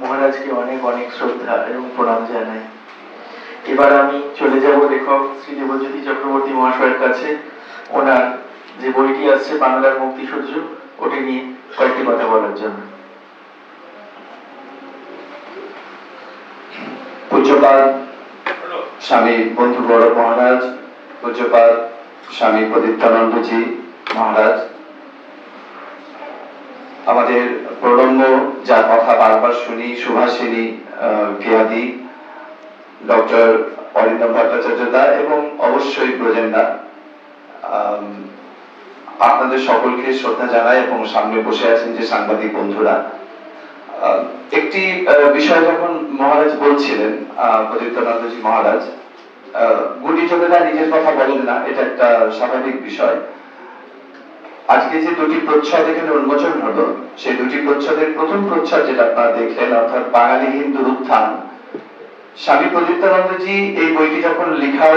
মহারাজকে অনেক অনেক শ্রদ্ধা এবং প্রণাম জানাই। এবার আমি চলে যাব লেখক শ্রী দেবজ্যোতি চক্রবর্তী মহাশয়ের কাছে। ওনার যে বইটি আসছে, বাংলার মুক্তিসূর্য, ওটি নিয়ে কয়েকটি কথা বলার জন্য। পূজ্যপাল স্বামী বন্ধু বড় মহারাজ, পূজ্যপাল স্বামী প্রদীপ্তানন্দজি মহারাজ। আমাদের প্রলম্ব যার কথা বারবার শুনি সুভাষিনী কেয়াদি ডক্টর অরিন্দম ভট্টাচার্য দা এবং অবশ্যই ব্রজেন্দা আম, আপনাদের সকলকে শ্রদ্ধা জানাই এবং সামনে বসে আছেন যে সাংবাদিক বন্ধুরা। একটি বিষয় যখন মহারাজ বলছিলেন আহ, প্রদীপ্তানন্দজি মহারাজ গুটি চোখেরা নিজের কথা বলেন না এটা একটা স্বাভাবিক বিষয়। আজকে যে দুটি প্রচ্ছদ এখানে উন্মোচন হলো, সেই দুটি প্রচ্ছদের প্রথম প্রচ্ছদ যেটা আপনারা দেখলেন, অর্থাৎ বাঙালি হিন্দুর উত্থান, স্বামী প্রদীপ্তানন্দজি এই বইটি যখন লেখার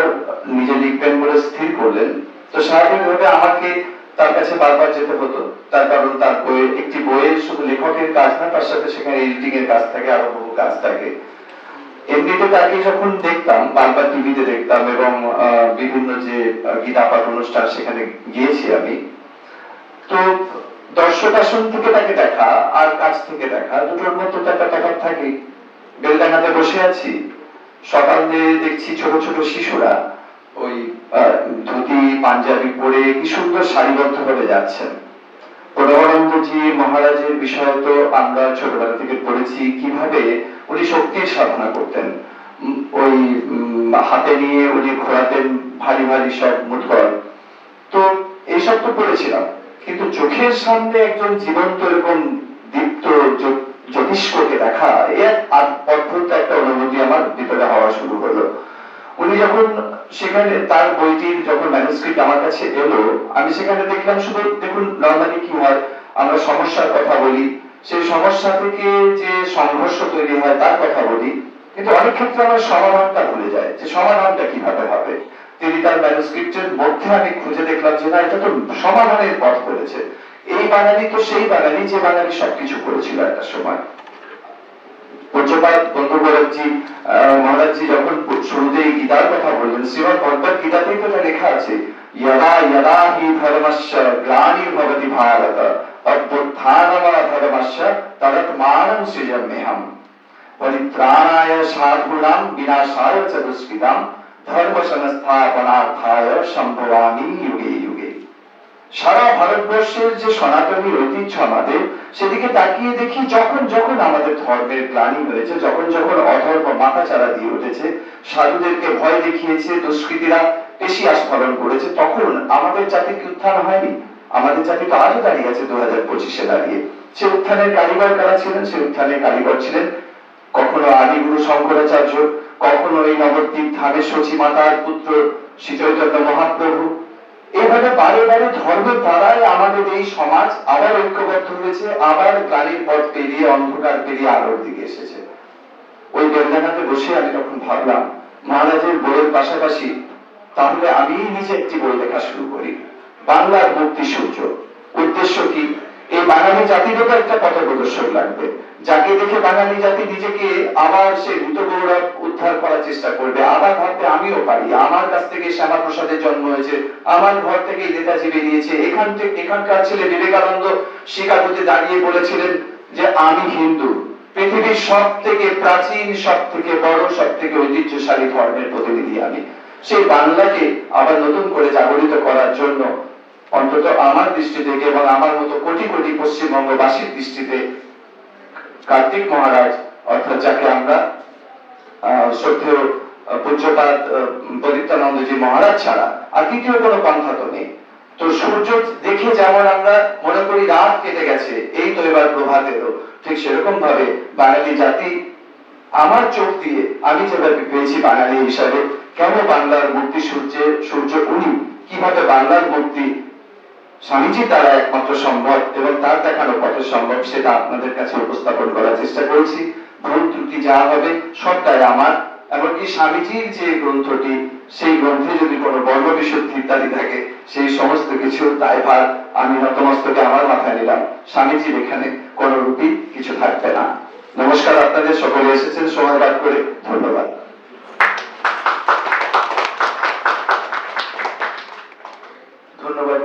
নিজে লিখবেন বলে স্থির করলেন, তো স্বাভাবিকভাবে আমাকে তার কাছে বারবার যেতে হতো। তার কারণ তার বইয়ের একটি বইয়ের শুধু লেখকের কাজ না, তার সাথে সেখানে এডিটিং এর কাজ থাকে, আরও বহু কাজ থাকে। এমনিতে তাকে যখন দেখতাম, বারবার টিভিতে দেখতাম এবং বিভিন্ন যে গীতা পাঠ অনুষ্ঠান সেখানে গিয়েছি আমি তো দর্শক আসন থেকে তাকে দেখা, আর কাছ থেকে দেখা, দুটোর মধ্যে তো একটা তফাৎ থাকে। বেলডাঙ্গাতে বসে আছি। সকাল দিয়ে দেখছি ছোট ছোট শিশুরা ওই ধুতি, পাঞ্জাবি পরে কি সুন্দর সারিবদ্ধ ভাবে যাচ্ছেন। প্রণবানন্দজি মহারাজের বিষয় তো আমরা ছোটবেলা থেকে পড়েছি, কীভাবে উনি শক্তির সাধনা করতেন। ওই হাতে নিয়ে উনি ঘোরাতেন ভারী ভারী সব মুঠর তো এইসব তো পড়েছিলাম। কিন্তু চোখের সামনে একজন জীবন্ত এরকম দীপ্ত জ্যোত- জ্যোতিষ্ককে দেখা, এ অদ্ভুত একটা অনুভূতি আমার ভিতরে হওয়া শুরু হলো। উনি যখন সেখানে তার বইটির যখন ম্যানুস্ক্রিপ্ট আমার কাছে এলো, আমি সেখানে দেখলাম শুধু, দেখুন নর্মালি কি হয়, আমরা সমস্যার কথা বলি, সেই সমস্যা থেকে যে সংঘর্ষ তৈরি হয় তার কথা বলি, কিন্তু অনেক ক্ষেত্রে আমরা সমাধানটা ভুলে যাই যে সমাধানটা কীভাবে হবে? তিনি তার ম্যানুস্ক্রিপ্টের মধ্যে আমি খুঁজে দেখলাম যে না, এটা তো সমাধানের পথ করেছে। এই বাঙালি তো সেই বাঙালি যে বাঙালি সবকিছু করেছিল একটা সময়। পূজ্যপাত বন্দ্যোপাধ্যায়জি মহারাজজি যখন শুরুতে গীতার কথা বললেন শ্রীমদ ভগবত গীতাতেই তো লেখা আছে, ইয়দা ইয়দা হি ধর্মস্য গ্লানি ভবতি ভারত, অভ্যুত্থানমা ধর্মস্য তদত্মানম সৃজম্যহম। পরিত্রাণায় সাধুনাম, বিনাশায় চ দুষ্কৃতাম ধর্ম সংস্থাপনার্থায় সম্ভবামি যুগে যুগে। সারা ভারতবর্ষের যে সনাতনী ঐতিহ্য আমাদের, সেদিকে তাকিয়ে দেখি যখন যখন আমাদের ধর্মের গ্লানি হয়েছে যখন যখন অধর্ম মাথাচাড়া দিয়ে উঠেছে, সাধুদেরকে ভয় দেখিয়েছে, দুষ্কৃতীরা পেশি আস্ফলন করেছে, তখন আমাদের জাতি কি উত্থান হয়নি? আমাদের জাতি তো আজও দাঁড়িয়ে আছে দু হাজার পঁচিশে দাঁড়িয়ে। সে উত্থানের কারিগর কারা ছিলেন? সে উত্থানের কারিগর ছিলেন কখনো আদিগুরু শঙ্করাচার্য কখনো এই নবদ্বীপ ধামের সচী মাতার পুত্র শ্রী চৈতন্য মহাপ্রভু। এভাবে বারে বারে ধর্মের দ্বারাই আমাদের এই সমাজ আবার ঐক্যবদ্ধ হয়েছে, আবার গ্লানির পথ পেরিয়ে, অন্ধকার পেরিয়ে আলোর দিকে এসেছে। ওই বেলডাঙ্গাতে বসে আমি তখন ভাবলাম, মহারাজের বইয়ের পাশাপাশি তাহলে আমি নিজে একটি বই লেখা শুরু করি। বাংলার মুক্তি সূর্য। উদ্দেশ্য কি? এই বাঙালি জাতিরও একটা পথ প্রদর্শক লাগবে। যাকে দেখে বাঙালি জাতি নিজেকে আবার সে দ্রুত গৌরব উদ্ধার করার চেষ্টা করবে। আবার ভাবতে আমিও পারি। আমার কাছ থেকে শ্যামা প্রসাদের জন্ম হয়েছে। আমার ঘর থেকে নেতাজি বেরিয়েছে। এখান থেকে এখানকার ছেলে বিবেকানন্দ শিকাগোতে দাঁড়িয়ে বলেছিলেন যে, আমি হিন্দু। পৃথিবীর সব থেকে প্রাচীন সব থেকে বড় সব থেকে ঐতিহ্যশালী ধর্মের প্রতিনিধি আমি। সেই বাংলাকে আবার নতুন করে জাগরিত করার জন্য অন্তত আমার দৃষ্টি থেকে এবং আমার মতো কোটি কোটি পশ্চিমবঙ্গবাসীর দৃষ্টিতে কার্তিক মহারাজ, অর্থাৎ যাকে আমরা শ্রদ্ধেয় পূজ্যপাত প্রদীপ্তানন্দজি মহারাজ ছাড়া আর দ্বিতীয় কোনো পন্থা তো নেই। তো সূর্য দেখে যেমন আমরা মনে করি রাত কেটে গেছে, এই তো এবার প্রভাত এলো। ঠিক সেরকম ভাবে বাঙালি জাতি আমার চোখ দিয়ে আমি যেভাবে পেয়েছি বাঙালি হিসাবে, কেন বাংলার মুক্তি সূর্যের সূর্য উনি? কীভাবে বাংলার মুক্তি স্বামীজি দ্বারা একমাত্র সম্ভব এবং তার দেখানো পথে সম্ভব সেটা আপনাদের কাছে উপস্থাপন করার চেষ্টা করেছি। ভুল ত্রুটি যা হবে সবটাই আমার। এমনকি স্বামীজির যে গ্রন্থটি, সেই গ্রন্থে যদি কোনো বর্ণ বিশুদ্ধি ইত্যাদি থাকে, সেই সমস্ত কিছু দায়ভার আমি নতমস্তকে আমার মাথায় নিলাম। স্বামীজির এখানে কোনো রূপই কিছু থাকবে না। নমস্কার, আপনাদের সকলে এসেছেন সময় বার করে। ধন্যবাদ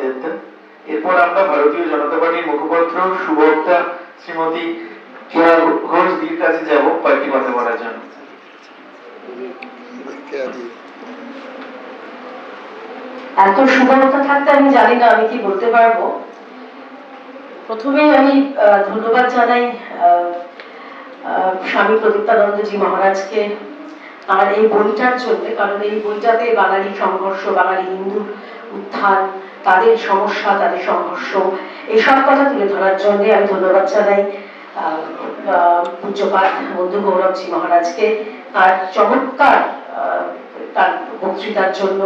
দেবদা এরপর আমরা ভারতীয় জনতা পার্টির মুখপাত্র সুবক্তা শ্রীমতী কেয়া ঘোষ দির কাছে যাব কয়েকটি কথা বলার জন্য। এত সুবলতা থাকতে আমি জানি না, আমি কি বলতে পারব? প্রথমে আমি ধন্যবাদ জানাই স্বামী প্রদীপ্তানন্দজি মহারাজকে আমার এই বইটার জন্য, কারণ এই বইটাতে বাঙালি সংঘর্ষ, বাঙালি হিন্দু উত্থান তাদের সমস্যা তাদের সংঘর্ষ এসব কথা তুলে ধরার জন্য আমি ধন্যবাদ জানাই আহ, বন্ধু গৌরবজি মহারাজকে তার চমৎকার তার বক্তৃতার জন্য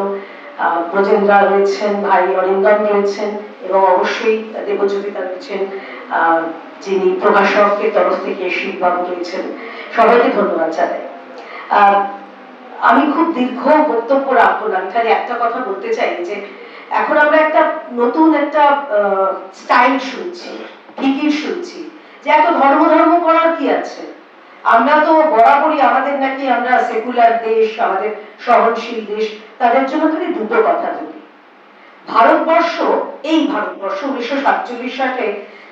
ব্রজেন্দ্রা রয়েছেন ভাই অরিন্দম রয়েছেন এবং অবশ্যই দেবজ্যোতিতা রয়েছেন যিনি প্রকাশকের তরফ থেকে শিববাবু রয়েছেন। সবাইকে ধন্যবাদ জানাই। আমি খুব দীর্ঘ বক্তব্য রাখব না। আমি খালি একটা কথা বলতে চাই যে এখন আমরা একটা নতুন একটা স্টাইল শুনছি ফিকির শুনছি। যে এত ধর্ম ধর্ম করার কি আছে? আমরা তো বরাবরই আমাদের নাকি আমরা সেকুলার দেশ, আমাদের সহনশীল দেশ, তাদের জন্য খালি দুটো কথা বলি। ভারতবর্ষ, এই ভারতবর্ষ উনিশশো সাতচল্লিশ সালে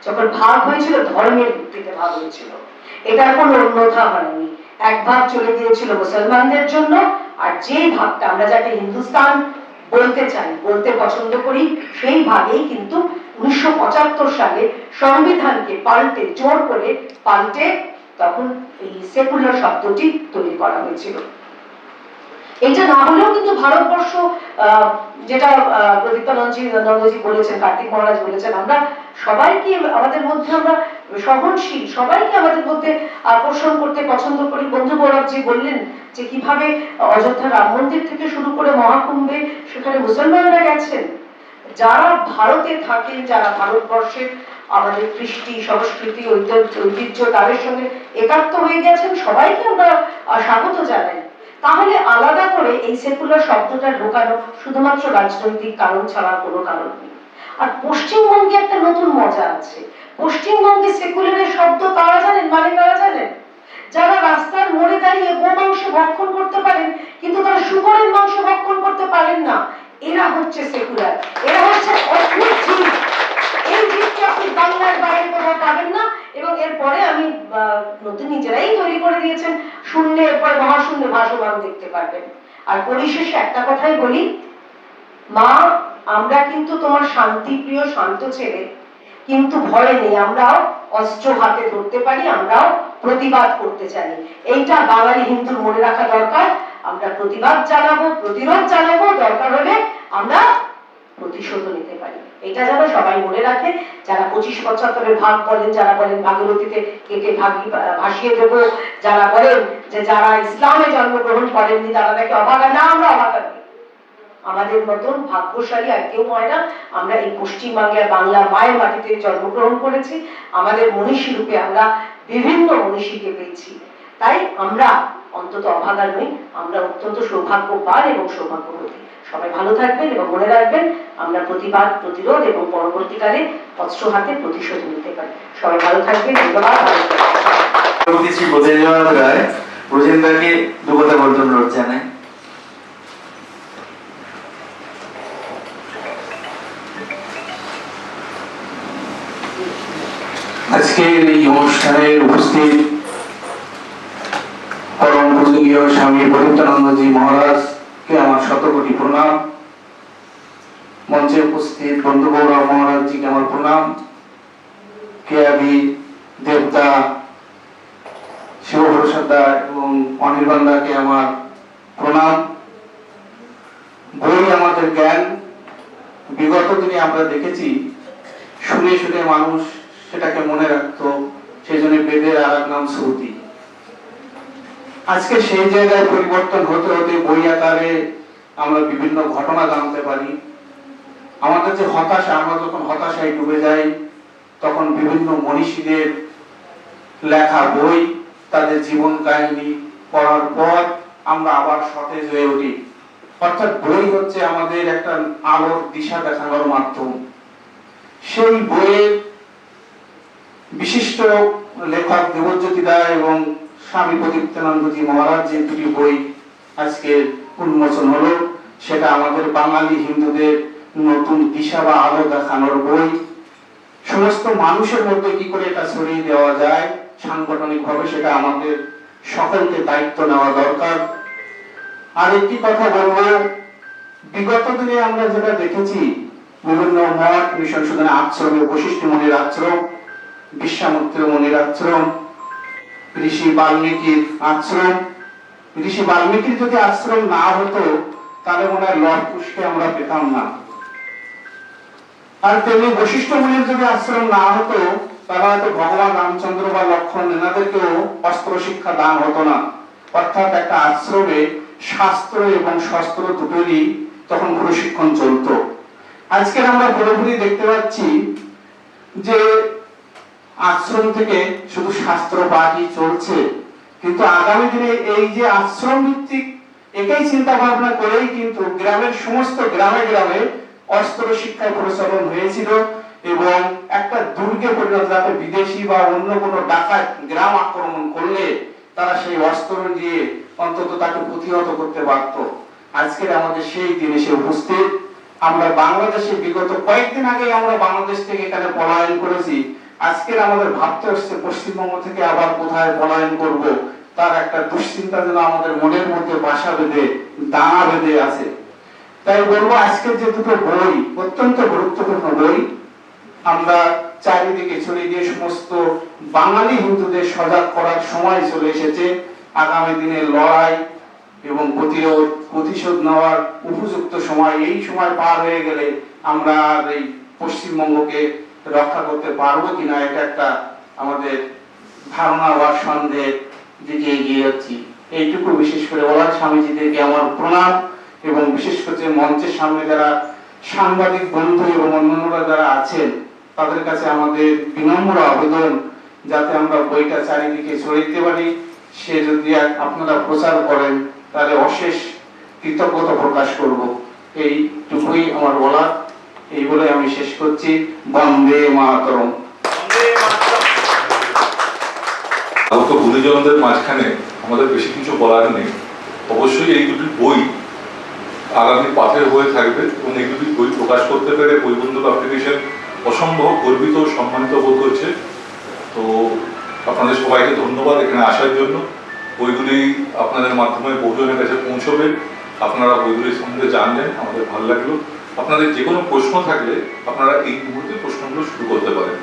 যখন ভাগ হয়েছিল, ধর্মের ভিত্তিতে ভাগ হয়েছিল। এটার কোনো অন্যথা হয়নি। এক ভাগ চলে গিয়েছিল মুসলমানদের জন্য, আর যে ভাগটা আমরা যাকে হিন্দুস্তান বলতে চাই, বলতে পছন্দ করি সেই ভাগেই কিন্তু উনিশশো পঁচাত্তর সালে সংবিধানকে পাল্টে, জোর করে পাল্টে তখন এই সেকুলার শব্দটি তৈরি করা হয়েছিল। এটা না হলেও কিন্তু ভারতবর্ষ যেটা প্রদীপ্তানন্দজি নন্দজি বলেছেন, কার্তিক মহারাজ বলেছেন, আমরা সবাইকে আমাদের মধ্যে, আমরা সহনশীল সবাইকে আমাদের মধ্যে আকর্ষণ করতে পছন্দ করি। বন্ধু গৌরবজি বললেন যে কীভাবে অযোধ্যা রাম মন্দির থেকে শুরু করে মহাকুম্ভে সেখানে মুসলমানরা গেছেন। যারা ভারতে থাকেন, যারা ভারতবর্ষের আমাদের কৃষ্টি, সংস্কৃতি, ঐতিহ্য ঐতিহ্য তাদের সঙ্গে একাত্ম হয়ে গেছেন, সবাইকে আমরা স্বাগত জানাই। তাহলে আলাদা করে এই সেকুলার শব্দটা ঢোকানো শুধুমাত্র রাজনৈতিক কারণ ছাড়া কোনো কারণ নেই। আর পশ্চিমবঙ্গে একটা নতুন মজা আছে। পশ্চিমবঙ্গে সেকুলারের শব্দ তারা জানেন যারা রাস্তার মোড়ে দাঁড়িয়ে গো মাংস ভক্ষণ করতে পারেন কিন্তু তারা শুকরের মাংস ভক্ষণ করতে পারেন না এরা হচ্ছে সেকুলার এরা হচ্ছে অদ্ভুত জীব এই জীবকে আপনি বাংলার বাইরে কোথাও পাবেন না এবং এরপরে আমি আহ, নতুন নিজেরাই তৈরি করে দিয়েছেন শূন্যে এরপরে মহাশূন্যে ভাসমান দেখতে পারবেন আর পরিশেষে একটা কথাই বলি, মা, আমরা কিন্তু তোমার শান্তিপ্রিয় শান্ত ছেলে, কিন্তু ভয় নেই, আমরাও অস্ত্র হাতে ধরতে পারি, আমরাও প্রতিবাদ করতে চাই এইটা বাঙালি হিন্দুর মনে রাখা দরকার। আমরা প্রতিবাদ জানাব, প্রতিরোধ জানাব, দরকার হলে আমরা প্রতিশোধও নিতে পারি। এটা যেন সবাই মনে রাখে। যারা পঁচিশ পঁচাত্তরের ভাগ বলেন যারা বলেন ভাগীরথীতে কেটে ভাগি ভাসিয়ে দেব, যারা বলেন যে যারা ইসলামে জন্মগ্রহণ করেননি, তারা নাকি অভাগা। না, আমরা অভাগা আমাদের মতন ভাগ্যশালী আর কেউ হয় না। আমরা এই পশ্চিমবাংলার বাংলার মায়ের মাটিতে জন্মগ্রহণ করেছি। আমাদের মনীষী রূপে আমরা বিভিন্ন মনীষীকে পেয়েছি। তাই আমরা অন্তত অভাগা নই। আমরা অত্যন্ত সৌভাগ্যবান এবং সৌভাগ্যবতী। সবাই ভালো থাকবেন এবং মনে রাখবেন, আমরা প্রতিবাদ, প্রতিরোধ এবং পরবর্তীকালে অস্ত্র হাতে প্রতিশোধ নিতে পারি। সবাই ভালো থাকবেন, ধন্যবাদ। শ্রী রায় দু কথা বলতে অনুরোধ আজকের এই অনুষ্ঠানে উপস্থিত পরম পূজনীয় স্বামী পবিত্রানন্দজি মহারাজকে আমার শতকোটি প্রণাম। মঞ্চে উপস্থিত বন্ধু গৌরব মহারাজজিকে আমার প্রণাম। কেয়াবি দেবদা, শিবপ্রসাদ এবং অনির্বাণ দাকে আমার প্রণাম। বই আমাদের জ্ঞান। বিগত দিনে আমরা দেখেছি, শুনে শুনে মানুষ সেটাকে মনে রাখতো, সেই জন্য বেদের আর এক নাম শ্রুতি। আজকে সেই জায়গায় পরিবর্তন হতে হতে বই আকারে আমরা বিভিন্ন ঘটনা জানতে পারি। আমাদের যে হতাশা, আমরা যখন হতাশায় ডুবে যাই, তখন বিভিন্ন মনীষীদের লেখা বই, তাদের জীবন কাহিনী পড়ার পর আমরা আবার সতেজ হয়ে উঠি। অর্থাৎ বই হচ্ছে আমাদের একটা আলোর দিশা দেখানোর মাধ্যম। সেই বইয়ের বিশিষ্ট লেখক দেবজ্যোতি রায় এবং স্বামী প্রদীপ্তানন্দজি মহারাজ যে দুটি বই আজকে উন্মোচন হলো। সেটা আমাদের বাঙালি হিন্দুদের নতুন দিশা বা আলো দেখানোর বই। সমস্ত মানুষের মধ্যে কি করে এটা ছড়িয়ে দেওয়া যায় সাংগঠনিক ভাবে সেটা আমাদের সকলকে দায়িত্ব নেওয়া দরকার। আর একটি কথা বলব, বিগত দিনে আমরা যেটা দেখেছি, বিভিন্ন মঠ, মিশন সুদানে আশ্রমে, বশিষ্ঠ মনির আশ্রম বিশ্বামিত্র মনির আশ্রম ঋষি বাল্মীকির আশ্রম ঋষি বাল্মীকির যদি আশ্রম না হতো, তাহলে মনে হয় কুশকে আমরা পেতাম না। আর তেমনি বশিষ্ঠ মুনির যদি আশ্রম না হতো হয়তো ভগবান রামচন্দ্র বা লক্ষণ এনাদেরকেও অস্ত্র শিক্ষা দান হতো না। অর্থাৎ একটা আশ্রমে শাস্ত্র এবং শস্ত্র দুটোরই তখন প্রশিক্ষণ চলতো। আজকের আমরা পুরোপুরি দেখতে পাচ্ছি যে আশ্রম থেকে শুধু শাস্ত্র পাঠই চলছে। কিন্তু আগামী দিনে এই যে আশ্রম ভিত্তিক এটাই চিন্তা ভাবনা করেই কিন্তু গ্রামের সমস্ত গ্রামে গ্রামে অস্ত্র শিক্ষায় প্রচলন হয়েছিল এবং একটা দুর্গে পরিণত যাতে বিদেশি বা অন্য কোনো ডাকাত গ্রাম আক্রমণ করলে তারা সেই অস্ত্র দিয়ে অন্তত তাকে প্রতিহত করতে পারত। আজকের আমাদের সেই দিন এসে উপস্থিত। আমরা বাংলাদেশে বিগত কয়েকদিন আগে আমরা বাংলাদেশ থেকে এখানে পলায়ন করেছি। আজকের আমাদের ভাবতে হচ্ছে পশ্চিমবঙ্গ থেকে আবার কোথায় পলায়ন করব। তার একটা দুশ্চিন্তা যেন আমাদের মনের মধ্যে বাসা বেঁধে, দানা বেঁধে আছে। তাই বলব, আজকের যে দুটো বই, অত্যন্ত গুরুত্বপূর্ণ বই, আমরা চারিদিকে ছড়িয়ে দিয়ে সমস্ত বাঙালি হিন্দুদের সজাগ করার সময় চলে এসেছে। আগামী দিনে লড়াই এবং প্রতিরোধ, প্রতিশোধ নেওয়ার উপযুক্ত সময়, এই সময় পার হয়ে গেলে আমরা এই পশ্চিমবঙ্গকে রক্ষা করতে পারব কিনা, এটা একটা আমাদের ধারণা বা সন্দেহের দিকে এগিয়ে যাচ্ছি। এইটুকু বিশেষ করে বলার স্বামীজিদেরকে আমার প্রণাম এবং বিশেষ করে মঞ্চের সামনে যারা সাংবাদিক বন্ধু এবং অন্যান্যরা যারা আছেন, তাদের কাছে আমাদের বিনম্র আবেদন যাতে আমরা বইটা চারিদিকে ছড়িয়ে দিতে পারি। সে যদি আপনারা প্রচার করেন, তাহলে অশেষ কৃতজ্ঞতা প্রকাশ করব। এইটুকুই আমার বলার। এই বলে আমি শেষ করছি। বন্দে মাতরম। আহত গুরুজনদের মাঝখানে আমাদের বেশি কিছু বলার নেই। অবশ্যই এই দুটি বই আগামী পাথের হয়ে থাকবে এবং এই দুটি বই প্রকাশ করতে পেরে বই বইবন্ধু পাবলিকেশন অসম্ভব গর্বিত ও সম্মানিত বোধ করছে। তো আপনাদের সবাইকে ধন্যবাদ এখানে আসার জন্য। বইগুলি আপনাদের মাধ্যমে বহুজনের কাছে পৌঁছবে। আপনারা বইগুলির সম্বন্ধে জানলেন আমাদের ভালো লাগল। আপনাদের যে কোনো প্রশ্ন থাকলে আপনারা এই মুহূর্তে প্রশ্নগুলো শুরু করতে পারেন।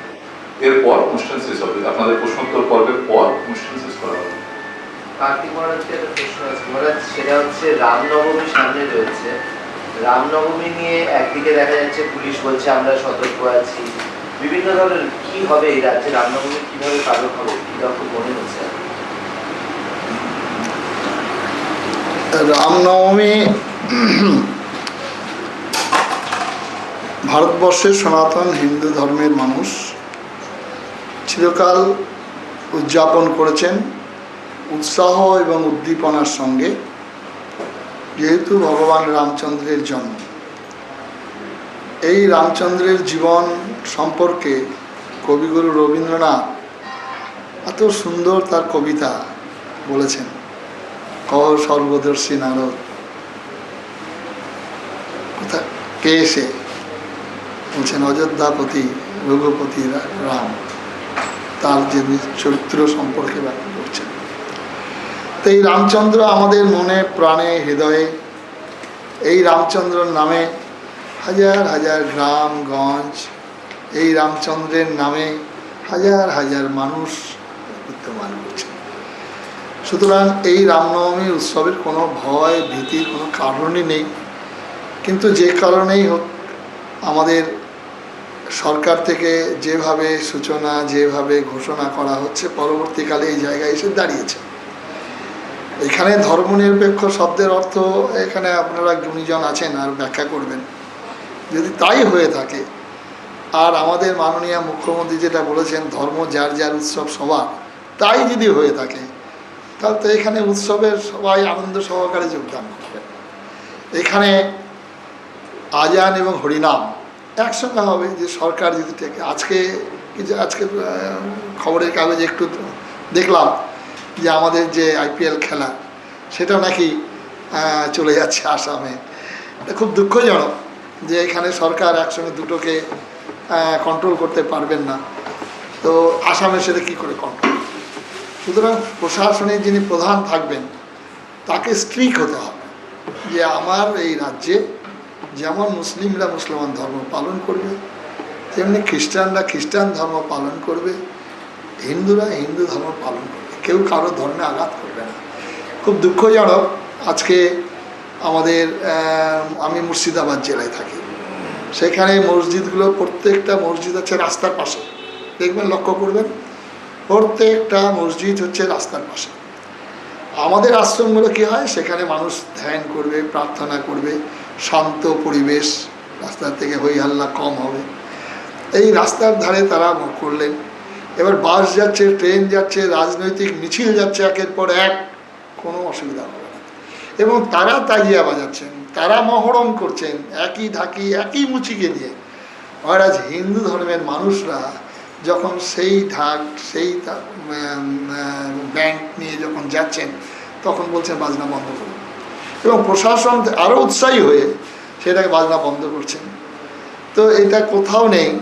এরপর অনুষ্ঠান শেষ হবে। আপনাদের প্রশ্নোত্তর পর্বের পর অনুষ্ঠান শেষ করা হবে। কার্তিক মহারাজকে একটা প্রশ্ন আছে। মহারাজ সেটা হচ্ছে রামনবমী সামনে রয়েছে। রামনবমী নিয়ে একদিকে দেখা যাচ্ছে পুলিশ বলছে আমরা সতর্ক আছি। বিভিন্ন ধরনের কি হবে এই রাজ্যে? রামনবমী কীভাবে পালন হবে? কি রকম মনে হচ্ছে? রামনবমী ভারতবর্ষের সনাতন হিন্দু ধর্মের মানুষ চিরকাল উদযাপন করেছেন উৎসাহ এবং উদ্দীপনার সঙ্গে, যেহেতু ভগবান রামচন্দ্রের জন্ম। এই রামচন্দ্রের জীবন সম্পর্কে কবিগুরু রবীন্দ্রনাথ এত সুন্দর তার কবিতা বলেছেন, কহ সর্বদর্শী নারদ। কে এসে বলছেন অযোধ্যাপতি রঘুপতি রাম। তার যে চরিত্র সম্পর্কে ব্যাখ্যা করছেন। তো এই রামচন্দ্র আমাদের মনে, প্রাণে, হৃদয়ে এই রামচন্দ্রর নামে হাজার হাজার গ্রাম, গঞ্জ, এই রামচন্দ্রের নামে হাজার হাজার মানুষ বিদ্যমান করছে সুতরাং এই রামনবমী উৎসবের কোনো ভয় ভীতির কোনো কারণই নেই। কিন্তু যে কারণেই হোক আমাদের সরকার থেকে যেভাবে সূচনা, যেভাবে ঘোষণা করা হচ্ছে, পরবর্তীকালে এই জায়গায় এসে দাঁড়িয়েছে। এখানে ধর্মনিরপেক্ষ শব্দের অর্থ এখানে আপনারা গুণীজন আছেন, আর ব্যাখ্যা করবেন। যদি তাই হয়ে থাকে, আর আমাদের মাননীয় মুখ্যমন্ত্রী যেটা বলেছেন, ধর্ম যার যার উৎসব সবার, তাই যদি হয়ে থাকে, তাহলে তো এখানে উৎসবের সবাই আনন্দ সহকারে যোগদান করবে। এখানে আজান এবং হরিনাম একসঙ্গে হবে যে সরকার যদি থেকে আজকে কিছু আজকে খবরের কাগজে একটু দেখলাম যে আমাদের যে আইপিএল খেলা সেটা নাকি চলে যাচ্ছে আসামে। খুব দুঃখজনক যে এখানে সরকার একসঙ্গে দুটোকে কন্ট্রোল করতে পারবেন না। তো আসামে সেটা কী করে কন্ট্রোল সুতরাং প্রশাসনের যিনি প্রধান থাকবেন, তাকে স্ট্রিক হতে হবে যে আমার এই রাজ্যে যেমন মুসলিমরা মুসলমান ধর্ম পালন করবে, তেমনি খ্রিস্টানরা খ্রিস্টান ধর্ম পালন করবে, হিন্দুরা হিন্দু ধর্ম পালন করবে। কেউ কারও ধর্মে আঘাত করবে না। খুব দুঃখজনক আজকে আমাদের আমি মুর্শিদাবাদ জেলায় থাকি। সেখানে মসজিদগুলো প্রত্যেকটা মসজিদ হচ্ছে রাস্তার পাশে। দেখবেন, লক্ষ্য করবেন, প্রত্যেকটা মসজিদ হচ্ছে রাস্তার পাশে। আমাদের আশ্রমগুলো কী হয়? সেখানে মানুষ ধ্যান করবে, প্রার্থনা করবে। শান্ত পরিবেশ, রাস্তার থেকে হই হাল্লা কম হবে। এই রাস্তার ধারে তারা করলেন। এবার বাস যাচ্ছে, ট্রেন যাচ্ছে, রাজনৈতিক মিছিল যাচ্ছে একের পর এক। কোনো অসুবিধা হবে না। এবং তারা তাজিয়া বাজাচ্ছেন, তারা মহরম করছেন, একই ঢাকি, একই মুচিকে নিয়ে। মহারাজ, হিন্দু ধর্মের মানুষরা যখন সেই ঢাক, সেই ব্যাংক নিয়ে যখন যাচ্ছেন, তখন বলছেন, বাজনা বন্ধ করুন। এবং প্রশাসন আরও উৎসাহী হয়ে সেটাকে বাজনা বন্ধ করছেন। তো এটা কোথাও নেই।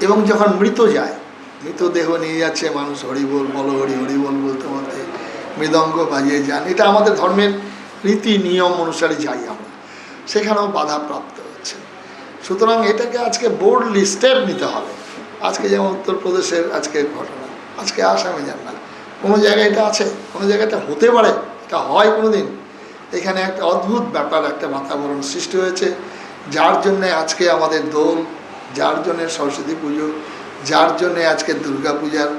এবং যখন মৃত যায় মৃতদেহ নিয়ে যাচ্ছে মানুষ, হরিবোল বলো, হরি হরিবোল বলতে বলতে মৃদঙ্গ বাজিয়ে যান। এটা আমাদের ধর্মের রীতি, নিয়ম অনুসারে যাই আমরা। সেখানেও বাধাপ্রাপ্ত হচ্ছে। সুতরাং এটাকে আজকে বোর্ডলি স্টেপ নিতে হবে। আজকে যেমন উত্তরপ্রদেশের আজকের ঘটনা, আজকে আসামে যান না। কোনো জায়গায় এটা আছে, কোনো জায়গায় এটা হতে পারে, এটা হয় কোনো দিন এখানে একটা অদ্ভুত ব্যাপার, একটা বাতাবরণ সৃষ্টি হয়েছে। যার জন্যে আজকে আমাদের দোল, যার জন্যে সরস্বতী পুজো, যার জন্যে আজকে দুর্গা পূজার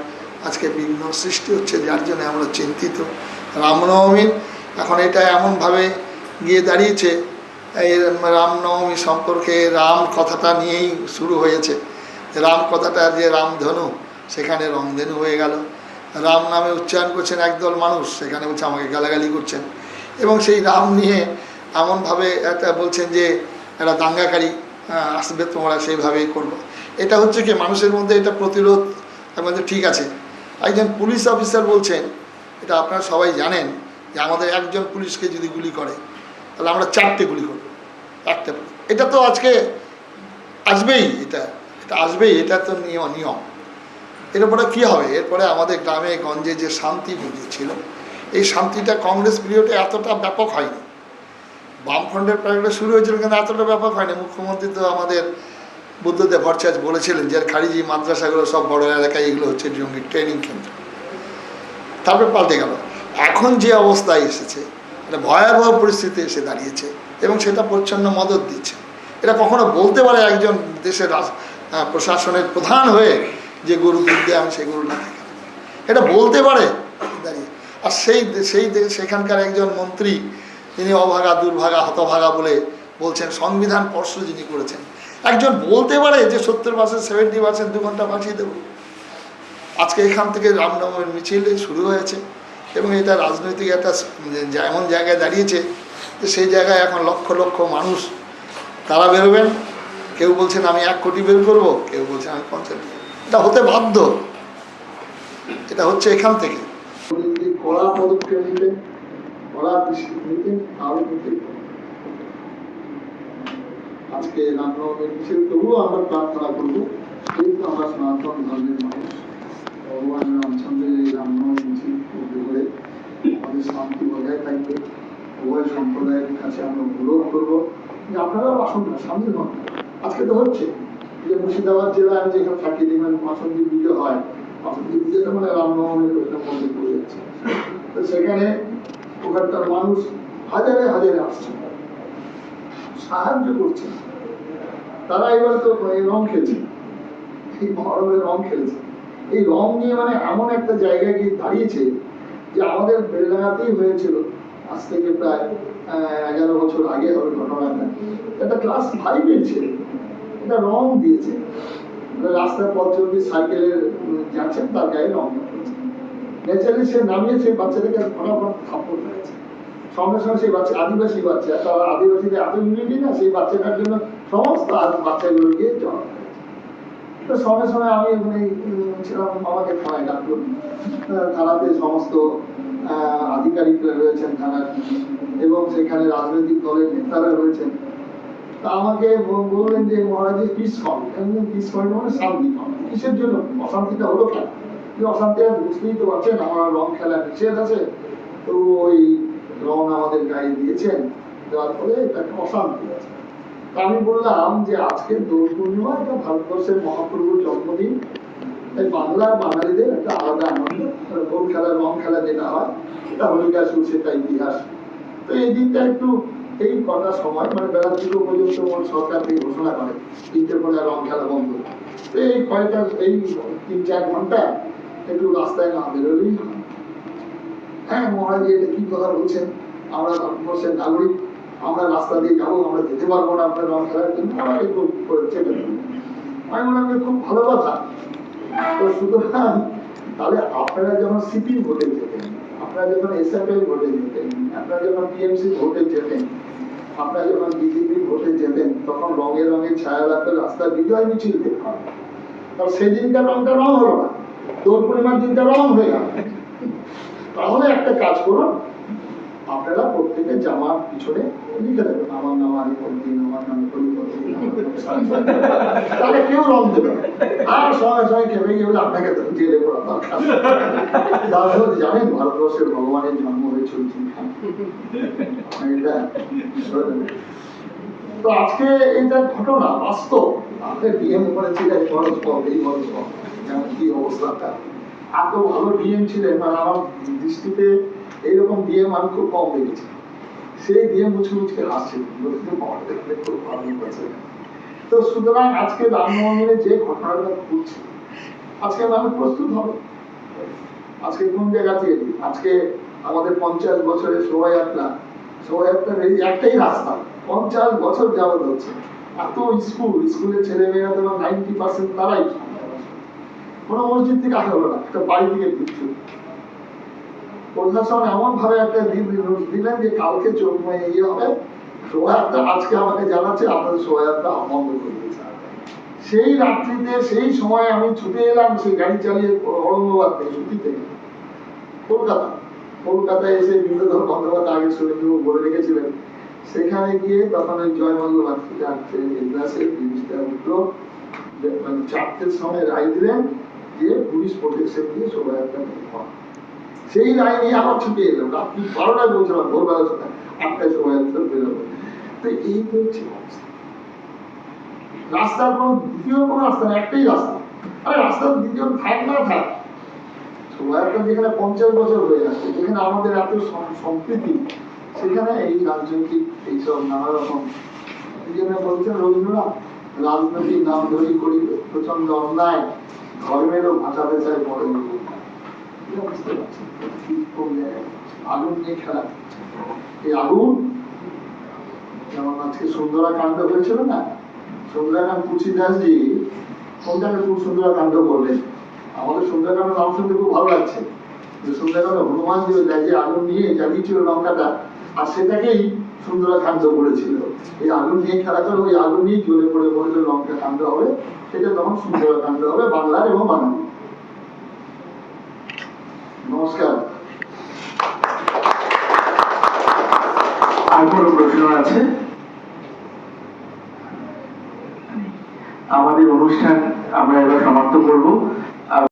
আজকে বিঘ্ন সৃষ্টি হচ্ছে, যার জন্য আমরা চিন্তিত। রামনবমী, এখন এটা এমনভাবে গিয়ে দাঁড়িয়েছে, এই রামনবমী সম্পর্কে রাম কথাটা নিয়েই শুরু হয়েছে। রাম কথাটা যে রামধনু, সেখানে রংধনু হয়ে গেল। রাম নামে উচ্চারণ করছেন একদল মানুষ, সেখানে বলছে আমাকে গালাগালি করছেন। এবং সেই রাম নিয়ে এমনভাবে একটা বলছেন যে একটা দাঙ্গাকারী আসবে তোমরা সেইভাবেই করব। এটা হচ্ছে কি, মানুষের মধ্যে এটা প্রতিরোধ আমাদের ঠিক আছে। একজন পুলিশ অফিসার বলছেন, এটা আপনারা সবাই জানেন যে আমাদের একজন পুলিশকে যদি গুলি করে, তাহলে আমরা চারটে গুলি করব। একটা এটা তো আজকে আসবেই এটা। এটা আসবেই, এটা তো নিয়ম। নিয়ম এরপরে কী হবে? এরপরে আমাদের গ্রামে গঞ্জে যে শান্তি ছিল এই শান্তিটা কংগ্রেস পিরিয়ডে এতটা ব্যাপক হয়নি। বামফ্রন্টের প্যারেডে শুরু হয়েছিল কিন্তু এতটা ব্যাপক হয়নি। মুখ্যমন্ত্রী তো আমাদের বুদ্ধদেব ভট্টাচার্য বলেছিলেন যে, খারিজি, মাদ্রাসাগুলো সব বড় এলাকায়, এগুলো হচ্ছে জঙ্গি ট্রেনিং কেন্দ্র। তারপরে পাল্টে গেল। এখন যে অবস্থায় এসেছে, একটা ভয়াবহ পরিস্থিতি এসে দাঁড়িয়েছে এবং সেটা প্রচ্ছন্ন মদত দিচ্ছে। এটা কখনো বলতে পারে একজন দেশের প্রশাসনের প্রধান হয়ে যে গরু দুধ দেয় আমি সেই গরু না এটা বলতে পারে আর সেই সেই সেখানকার একজন মন্ত্রী তিনি অভাগা, দুর্ভাগা, হতভাগা বলে বলছেন, সংবিধান স্পর্শ যিনি করেছেন। একজন বলতে পারে যে সত্তর পার্সেন্ট সেভেন্টি পার্সেন্ট দু ঘণ্টা বাঁচিয়ে দেবো। আজকে এখান থেকে রামনবমীর মিছিল শুরু হয়েছে এবং এটা রাজনৈতিক একটা এমন জায়গায় দাঁড়িয়েছে যে সেই জায়গায় এখন লক্ষ লক্ষ মানুষ তারা বেরোবেন। কেউ বলছেন, আমি এক কোটি বের করব। কেউ বলছেন, আমি পঞ্চাশ এটা হতে বাধ্য। এটা হচ্ছে এখান থেকে। কড়া পদক্ষেপ নিতে, কড়া দৃষ্টি নিতে আরও নিতে আজকে তবুও আমরা প্রার্থনা করব। আমরা সনাতন ধর্মের মানুষ এই রামনবমী মিছিল আমাদের শান্তি বজায় থাকবে। উভয় সম্প্রদায়ের কাছে আমরা অনুরোধ করব যে আপনারাও আসুন না আজকে তো হচ্ছে যে মুর্শিদাবাদ জেলায় আমি যেখানে থাকি, যেখানে বাসন্তী পুজো হয়, বাসন্তী পুজোটা মানে রামনবমীর তো সেখানে ওখানকার মানুষ হাজারে হাজারে আসছে। সাহায্য করছে। তারা এবার তো এই রং খেলছে। এই মহরমের রং খেলেছে। এই রং নিয়ে মানে এমন একটা জায়গায় গিয়ে দাঁড়িয়েছে যে আমাদের বেলডাঙাতেই হয়েছিল। আজ থেকে প্রায় এগারো বছর আগে হবে ঘটনাটা। একটা ক্লাস ফাইভের ছেলে। এটা রং দিয়েছে। রাস্তার পথ চলতি সাইকেলের যাচ্ছেন, তার গায়ে রং। দিয়েছে ন্যাচারালি সে নামিয়ে বাচ্চাটাকে ফটাফট থাপ্পড় মেরেছে। সঙ্গে সঙ্গে সেই বাচ্চা, আদিবাসী বাচ্চা আদিবাসীদের এত না, সেই বাচ্চাটার জন্য সমস্ত আদি- বাচ্চাগুলো গিয়ে জড়ো হয়েছে। তো সঙ্গে সঙ্গে আমি ছিলাম, আমাকে থানায় থানাতে সমস্ত আধিকারিকরা রয়েছেন থানার, এবং সেখানে রাজনৈতিক দলের নেতারা রয়েছেন। তা আমাকে বললেন যে মহারাজের পিস কম পিস কম মানে শান্তি কম কিসের জন্য? অশান্তিটা হলো কেন? কি অশান্তি আছে? বুঝতেই তো পারছেন, আমার রং খেলা নিষেধ আছে। তো ওই রং আমাদের গায়ে দিয়েছেন দেওয়ার ফলে একটা অশান্তি আছে। আমি বললাম যে আজকে দোল পূর্ণিমা এটা ভারতবর্ষের মহাপ্রভুর জন্মদিন। তাই বাংলার বাঙালিদের একটা আলাদা আনন্দ, দোল খেলা, রং খেলা যেটা হয়, এটা হলিকা সুর সেটা ইতিহাস। তো এই দিনটা একটু, এই কটা সময় মানে বেলা দুটো পর্যন্ত আমার সরকার থেকে ঘোষণা করে, তিনটে পরে রং খেলা বন্ধ। তো এই কয়টা, এই তিন চার ঘণ্টা রাস্তায় না বেরোলেই হয়। মহারাজ, এটা কি কথা বলছেন? আমরা ভারতবর্ষের নাগরিক, আমরা রাস্তা দিয়ে যাব, আমরা যেতে পারব না আপনার একটু। আমি যে খুব ভালো কথা। তো সুতরাং, তাহলে আপনারা যখন সিপি ভোটে যেতেন আপনারা যখন এসএফএল ভোটে যেতেন আপনারা যখন টিএমসি ভোটে যেতেন আপনারা যখন বিজেপি ভোটে যেতেন তখন রঙে রঙে ছায়া রাখতে রাস্তায় বিজয় মিছিল দেখতাম তাহলে সেই দিনকার রংটা রং হলো না। দোল পূর্ণিমার দিনটা রং হয়ে গেল। তাহলে একটা কাজ করুন আপনারা প্রত্যেকে জামার পিছনে লিখে দেবেন, আমার নাম আলী পদ্দিন আমার নাম কলিপতি তাহলে কেউ রং দেবে আর সঙ্গে সঙ্গে খেপে গিয়ে আপনাকে জেলে পড়া দরকার। তাহলে জানেন ভারতবর্ষের ভগবানের জন্ম হয়েছিল এটা তো আজকে এটা ঘটনা বাস্তব। আপনি ডিএম করেছিলেন খরচ কম এই খরচ কম কি ভালো ডিএম ছিলেন মানে আমার দৃষ্টিতে এইরকম ডিএম আমি খুব কম দেখেছি। সেই ডিএম মুচকে মুচকে হাসছে বলছে, "বাবা, দেখলে খুব ভালো হয়েছে।" তো সুতরাং আজকে যে ঘটনাটা ঘটছে আজকে মানুষ প্রস্তুত হবে। আজকে কোন জায়গা থেকে আজকে আমাদের পঞ্চাশ বছরের শোভাযাত্রা শোভাযাত্রার এই একটাই রাস্তা পঞ্চাশ বছর যাবত হচ্ছে। এত স্কুল স্কুলের ছেলে মেয়েরা তো নাইনটি পার্সেন্ট তারাই কোনো মসজিদ থেকে আসা হলো না একটা বাড়ি থেকে দিচ্ছিল প্রশাসন এমন ভাবে একটা দিলেন যে কালকে চোখ ইয়ে হবে। আজকে আমাকে জানাচ্ছে, আপনাদের বন্ধ করে দিয়েছে। সেই রাত্রিতে, সেই সময় আমি ছুটে এলাম, সেই গাড়ি চালিয়ে ঔরঙ্গাবাদ থেকে ছুটি থেকে কলকাতা। কলকাতায় এসে বিন্দুধর বন্দ্যোপাধ্যায় আগে সুরেন্দ্রবাবু বলে রেখেছিলেন। সেখানে গিয়ে তখন ওই এগ্রাসের জিনিসটা উঠল মানে চারটের সময় রায় দিলেন যে পুলিশ প্রোটেকশন দিয়ে বের হওয়া। সেই নিয়ে আবার ছুটে এলাম। রাত্রি বারোটায় বলছিলাম ভোরবেলা আটটায় শোভাযাত্রা বেরোবো। তো এই হচ্ছে অবস্থা। রাস্তার কোনো দ্বিতীয় কোনো রাস্তা না, একটাই রাস্তা। আরে রাস্তার দ্বিতীয় থাক না থাক শোভাযাত্রা যেখানে পঞ্চাশ বছর হয়ে যাচ্ছে যেখানে আমাদের এত সম্প্রীতি, সেখানে এই রাজনৈতিক এইসব নানা রকম এই জন্য বলছেন রবীন্দ্রনাথ, রাজনৈতিক নাম ধরি করি প্রচণ্ড অন্যায়। ধর্মেরও ভাষাতে চাই পড়ে। বুঝতে পারছি। আগুন নিয়ে খেলা। এই আগুন যেমন আজকে হয়েছিল না খুব সুন্দরাকাণ্ড করলেন আমাদের সুন্দরকাণ্ড নাম শুনতে খুব ভালো লাগছে। যে সুন্দরকাণ্ড হনুমান যে আগুন নিয়ে জ্বালিয়েছিল লঙ্কাটা আর সেটাকেই সুন্দরাকাণ্ড বলেছিল। এই আগুন নিয়ে খেলা করে ওই আগুন নিয়ে জ্বলে পড়ে বলেছে লঙ্কা কাণ্ড হবে। সেটা তখন শুনতে হবে, বাংলার এবং বাঙালি নমস্কার। আর কোনো প্রশ্ন আছে? আমাদের অনুষ্ঠান আমরা এবার সমাপ্ত করব।